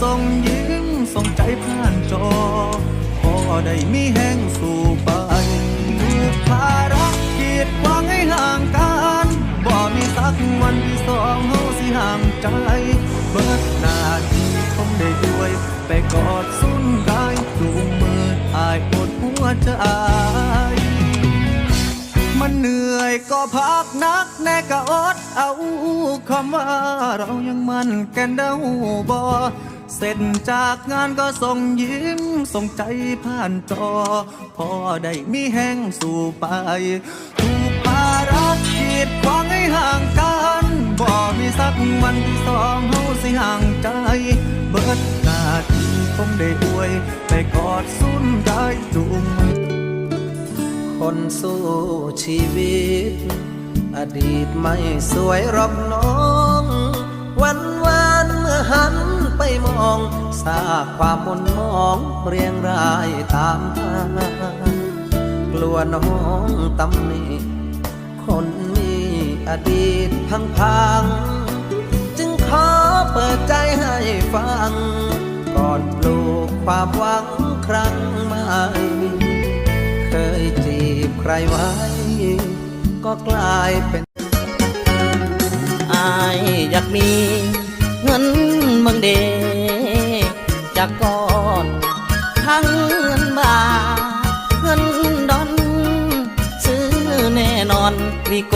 ส่งยิ้มส่งใจผ่านจอ พอได้มีแห้งสู่ไปลูกภาระกีดวางให้ห่างกันบ่มีสักวันที่สองเฮาสิห่างใจ เบิดหน้าที่คงได้ด้วย ไปกอดสุนกายจูงมืออายปวดหัวใจ อยก็พักนักแน่ก็อดเอาคำว่าเรายังมันแกันเดาบอเสร็จจากงานก็ส่งยิ้ม ส่งใจผ่านจอ พอได้มีแห้งสู่ไปถูกภาระขีดขวางให้ห่างกันบ่มีสักวันที่สองเฮาสิห่างใจ เบิดหน้าที่คงได้อวย ไปกอดสุนได้จูงมือ คนสู้ชีวิต อดีตไม่สวยรอกน้อง วันวานเมื่อหันไปมองซาความมนมองเรียงรายตามทางกลัวน้องตำหนิคนมีอดีตพังพังๆจึงขอเปิดใจให้ฟัง ก่อนปลูกความหวังครั้งใหม่ ใครไว้ ก็กลายเป็นอายอยากมีเงินเมืองเดจากก่อนทั้งเงินบาทเงินดอน ซื้อแน่นอนวีโก